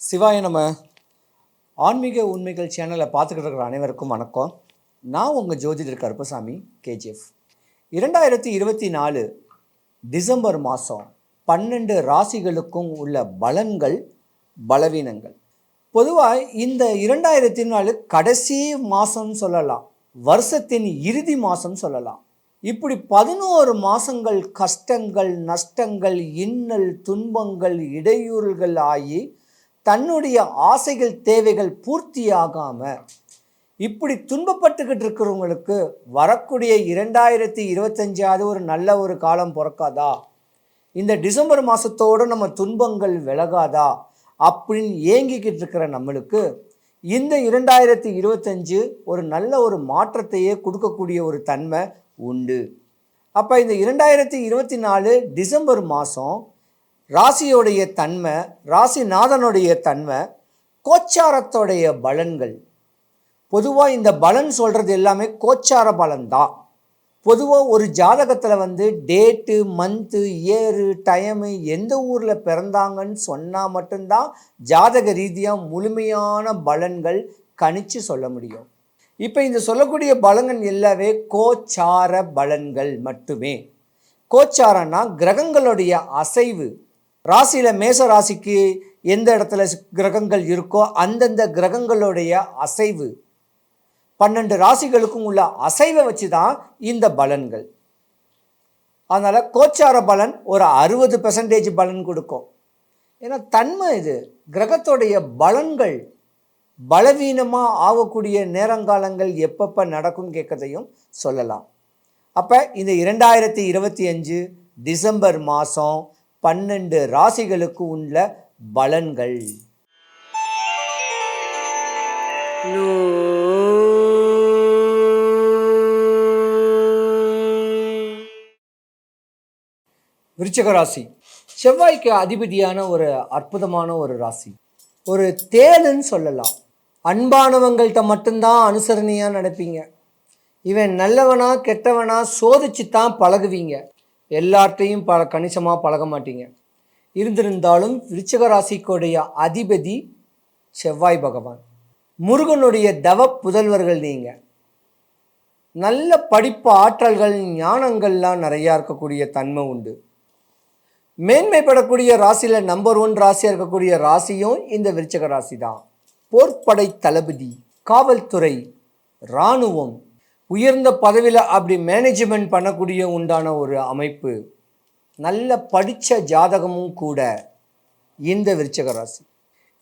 சிவாய நம்ம ஆன்மீக உண்மைகள் சேனலை பார்த்துக்கிட்டு இருக்கிற அனைவருக்கும் வணக்கம். நான் உங்கள் ஜோதிடர் கருப்பசாமி கேஜிஎஃப் இரண்டாயிரத்தி இருபத்தி நாலு டிசம்பர் மாதம் பன்னெண்டு ராசிகளுக்கும் உள்ள பலன்கள் பலவீனங்கள். பொதுவாக இந்த இரண்டாயிரத்தி நாலு கடைசி மாதம்னு சொல்லலாம் வருஷத்தின் இறுதி மாதம் சொல்லலாம். இப்படி பதினோரு மாதங்கள் கஷ்டங்கள் நஷ்டங்கள் இன்னல் துன்பங்கள் இடையூறுகள் ஆகி தன்னுடைய ஆசைகள் தேவைகள் பூர்த்தியாகாமல் இப்படி துன்பப்பட்டுக்கிட்டு இருக்கிறவங்களுக்கு வரக்கூடிய இரண்டாயிரத்தி இருபத்தஞ்சாவது ஒரு நல்ல ஒரு காலம் பிறக்காதா? இந்த டிசம்பர் மாதத்தோடு நம்ம துன்பங்கள் விலகாதா? அப்படின்னு ஏங்கிக்கிட்டு இருக்கிற நம்மளுக்கு இந்த இரண்டாயிரத்தி இருபத்தஞ்சு ஒரு நல்ல ஒரு மாற்றத்தையே கொடுக்கக்கூடிய ஒரு தன்மை உண்டு. அப்போ இந்த இரண்டாயிரத்தி இருபத்தி நாலு டிசம்பர் மாதம் ராசியோடைய தன்மை ராசிநாதனுடைய தன்மை கோச்சாரத்தோடைய பலன்கள். பொதுவாக இந்த பலன் சொல்கிறது எல்லாமே கோச்சார பலன் தான் பொதுவாக ஒரு ஜாதகத்தில் வந்து டேட்டு மந்த்து இயரு டைமு எந்த ஊரில் பிறந்தாங்கன்னு சொன்னால் மட்டும்தான் ஜாதக ரீதியாக முழுமையான பலன்கள் கணிச்சு சொல்ல முடியும். இப்போ இந்த சொல்லக்கூடிய பலன்கள் எல்லாமே கோச்சார பலன்கள் மட்டுமே. கோச்சாரன்னா கிரகங்களுடைய அசைவு ராசியில் மேச ராசிக்கு எந்த இடத்துல கிரகங்கள் இருக்கோ அந்தந்த கிரகங்களுடைய அசைவு. பன்னெண்டு ராசிகளுக்கும் உள்ள அசைவை வச்சு தான் இந்த பலன்கள். அதனால் கோச்சார பலன் ஒரு அறுபது பெர்சன்டேஜ் பலன் கொடுக்கும். ஏன்னா தன்மை இது. கிரகத்தோடைய பலன்கள் பலவீனமாக ஆகக்கூடிய நேரங்காலங்கள் எப்பப்போ நடக்கும் கேட்கதையும் சொல்லலாம். அப்போ இந்த இரண்டாயிரத்தி இருபத்தி அஞ்சு டிசம்பர் மாதம் பன்னெண்டு ராசிகளுக்கு உள்ள பலன்கள். விருச்சக ராசி. செவ்வாய்க்கு அதிபதியான ஒரு அற்புதமான ஒரு ராசி. ஒரு தேனுன்னு சொல்லலாம். அன்பானவங்கள்ட்ட மட்டும்தான் அனுசரணையாக நடப்பீங்க. இவன் நல்லவனா கெட்டவனா சோதிச்சு தான் பழகுவீங்க. எல்லார்ட்டையும் பல கணிசமாக பழக மாட்டீங்க. இருந்திருந்தாலும் விருச்சிக ராசிக்குடைய அதிபதி செவ்வாய் பகவான். முருகனுடைய தவ புதல்வர்கள் நீங்கள் நல்ல படிப்பு ஆற்றல்கள் ஞானங்கள்லாம் நிறையா இருக்கக்கூடிய தன்மை உண்டு. மேன்மைப்படக்கூடிய ராசியில் நம்பர் ஒன் ராசியாக இருக்கக்கூடிய ராசியும் இந்த விருச்சக ராசி தான் போர்ப்படை தளபதி காவல்துறை இராணுவம் உயர்ந்த பதவியில் அப்படி மேனேஜ்மெண்ட் பண்ணக்கூடிய உண்டான ஒரு அமைப்பு நல்ல படித்த ஜாதகமும் கூட இந்த விருச்சக ராசி.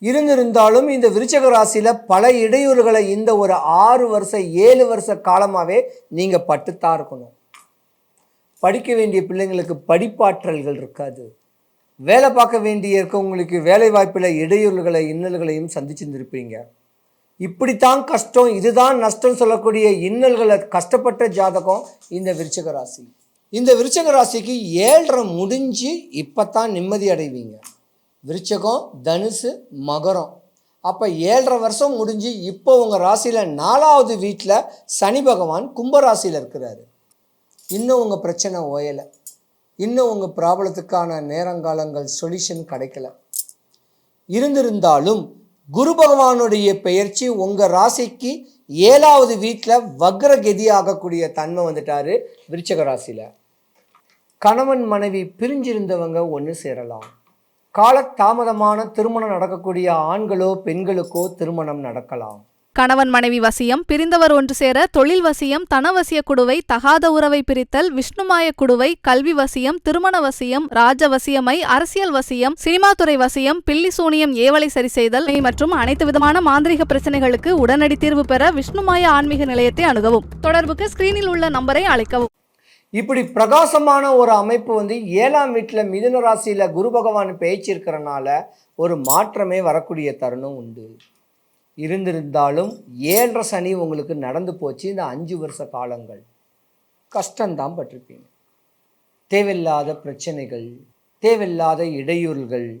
இருந்திருந்தாலும் இந்த விருச்சக ராசியில் பல இடையூறுகளை இந்த ஒரு ஆறு வருஷம் ஏழு வருஷ காலமாகவே நீங்கள் பட்டுத்தான் இருக்கணும். படிக்க வேண்டிய பிள்ளைங்களுக்கு படிப்பாற்றல்கள் இருக்காது. வேலை பார்க்க வேண்டிய இருக்கவங்களுக்கு வேலை வாய்ப்பில் இடையூறுகளை இன்னல்களையும் சந்திச்சுருப்பீங்க இப்படித்தான் கஷ்டம் இதுதான் நஷ்டம் சொல்லக்கூடிய இன்னல்களை கஷ்டப்பட்ட ஜாதகம் இந்த விருச்சக ராசி. இந்த விருச்சக ராசிக்கு ஏழரை முடிஞ்சு இப்போ தான் நிம்மதி அடைவீங்க. விருச்சகம் தனுசு மகரம். அப்போ ஏழரை வருஷம் முடிஞ்சு இப்போ உங்கள் ராசியில் நாலாவது வீட்டில் சனி பகவான் கும்பராசியில் இருக்கிறாரு. இன்னும் உங்கள் பிரச்சனை ஓயலை. இன்னும் உங்கள் ப்ராப்ளத்துக்கான நேரங்காலங்கள் சொல்யூஷன் கிடைக்கல. இருந்திருந்தாலும் குரு பகவானுடைய பெயர்ச்சி உங்கள் ராசிக்கு ஏழாவது வீட்டில் வக்ரகதி ஆகக்கூடிய தன்மை வந்துட்டாரு விருச்சக ராசியில். கணவன் மனைவி பிரிஞ்சிருந்தவங்க ஒன்று சேரலாம். காலத்தாமதமான திருமணம் நடக்கக்கூடிய ஆண்களோ பெண்களுக்கோ திருமணம் நடக்கலாம். கணவன் மனைவி வசியம் பிரிந்தவர் ஒன்று சேர தொழில் வசியம் தனவசிய குடுவை தகாத உறவை பிரித்தல் விஷ்ணுமாய குடுவை கல்வி வசியம் திருமண வசியம் ராஜ வசியமை அரசியல் வசியம் சினிமாத்துறை வசியம் பில்லி சூனியம் ஏவலை சரி செய்தல் மற்றும் அனைத்து விதமான மாந்திரிக பிரச்சனைகளுக்கு உடனடி தீர்வு பெற விஷ்ணுமாய ஆன்மீக நிலையத்தை அணுகவும். தொடர்புக்கு ஸ்கிரீனில் உள்ள நம்பரை அழைக்கவும். இப்படி பிரகாசமான ஒரு அமைப்பு வந்து ஏழாம் வீட்டில் மிதுன ராசியில் குரு பகவான் பேச்சு இருக்கிறனால ஒரு மாற்றமே வரக்கூடிய தருணம் உண்டு. இருந்திருந்தாலும் ஏழரை சனி உங்களுக்கு நடந்து போச்சு இந்த அஞ்சு வருஷ காலங்கள். கஷ்டம்தான் பட்டிருப்பீங்க. தேவையில்லாத பிரச்சனைகள் தேவையில்லாத இடையூறுகள்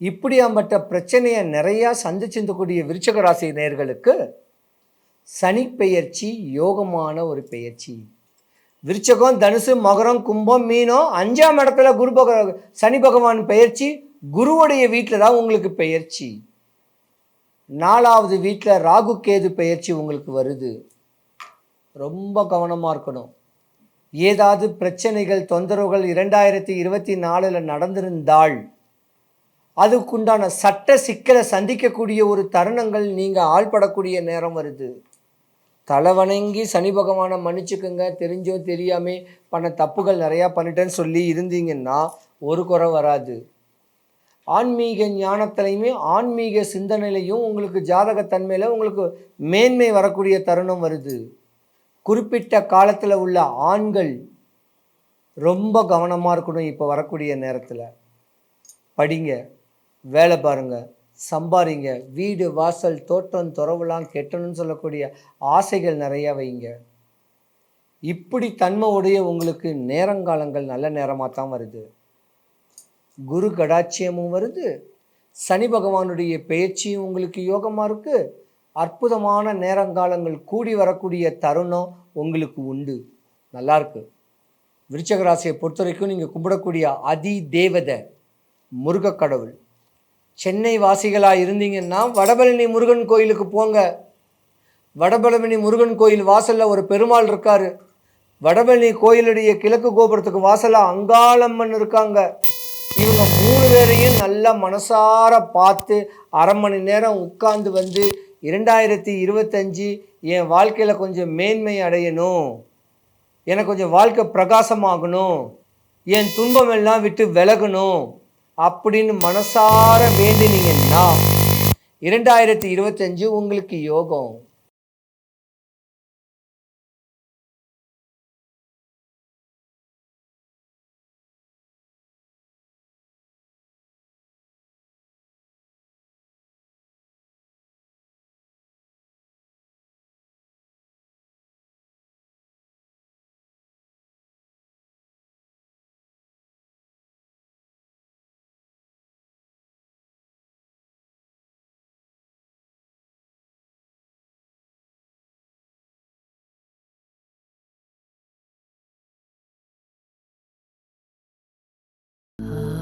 இப்படியாம்பட்ட பிரச்சனையை நிறையா சந்திச்சிருந்தக்கூடிய விருச்சக ராசி நேர்களுக்கு சனி பெயர்ச்சி யோகமான ஒரு பெயர்ச்சி. விருச்சகம் தனுசு மகரம் கும்பம் மீனம் அஞ்சாம் இடத்துல குரு பக சனி பகவான் பெயர்ச்சி குருவுடைய வீட்டில் தான் உங்களுக்கு பெயர்ச்சி. நாலாவது வீட்டில் ராகு கேது பயிற்சி உங்களுக்கு வருது. ரொம்ப கவனமாக இருக்கணும். ஏதாவது பிரச்சனைகள் தொந்தரவுகள் இரண்டாயிரத்தி இருபத்தி நாலில் நடந்திருந்தால் அதுக்குண்டான சட்ட சிக்கலை சந்திக்கக்கூடிய ஒரு தருணங்கள் நீங்கள் ஆள்படக்கூடிய நேரம் வருது. தலைவணங்கி சனி பகவானை மன்னிச்சுக்கோங்க. தெரிஞ்சோ தெரியாமே பண்ண தப்புகள் நிறையா பண்ணிட்டேன்னு சொல்லி இருந்தீங்கன்னா ஒரு குறை வராது. ஆன்மீக ஞானத்திலையுமே ஆன்மீக சிந்தனையிலையும் உங்களுக்கு ஜாதகத்தன்மையில் உங்களுக்கு மேன்மை வரக்கூடிய தருணம் வருது. குறிப்பிட்ட காலத்தில் உள்ள ஆண்கள் ரொம்ப கவனமாக இருக்கணும் இப்போ வரக்கூடிய நேரத்தில். படிங்க வேலை பாருங்கள் சம்பாரிங்க வீடு வாசல் தோட்டம் துறவுலாம் கெட்டணும்னு சொல்லக்கூடிய ஆசைகள் நிறையா வைங்க. இப்படி தன்மை உடைய உங்களுக்கு நேரங்காலங்கள் நல்ல நேரமாக தான் வருது. குரு கடாட்சியமும் வருது. சனி பகவானுடைய பெயர்ச்சியும் உங்களுக்கு யோகமாக இருக்குது அற்புதமான நேரங்காலங்கள் கூடி வரக்கூடிய தருணம் உங்களுக்கு உண்டு. நல்லா இருக்கு. விருச்சக ராசியை பொறுத்த வரைக்கும் நீங்கள் கும்பிடக்கூடிய அதி தேவதை முருகக் கடவுள். சென்னை வாசிகளாக இருந்தீங்கன்னா வடபழனி முருகன் கோயிலுக்கு போங்க. வடபழனி முருகன் கோயில் வாசலில் ஒரு பெருமாள் இருக்கார். வடபழனி கோயிலுடைய கிழக்கு கோபுரத்துக்கு வாசலில் அங்காளம்மன் இருக்காங்க. பேரையும் நல்லா மனசார பார்த்து அரை மணி நேரம் உட்கார்ந்து வந்து இரண்டாயிரத்தி இருபத்தஞ்சி என் வாழ்க்கையில் கொஞ்சம் மேன்மை அடையணும். எனக்கு கொஞ்சம் வாழ்க்கை பிரகாசமாகணும். என் துன்பம் எல்லாம் விட்டு விலகணும் அப்படின்னு மனசார வேண்டினீங்கன்னா இரண்டாயிரத்தி இருபத்தஞ்சு உங்களுக்கு யோகம். Oh.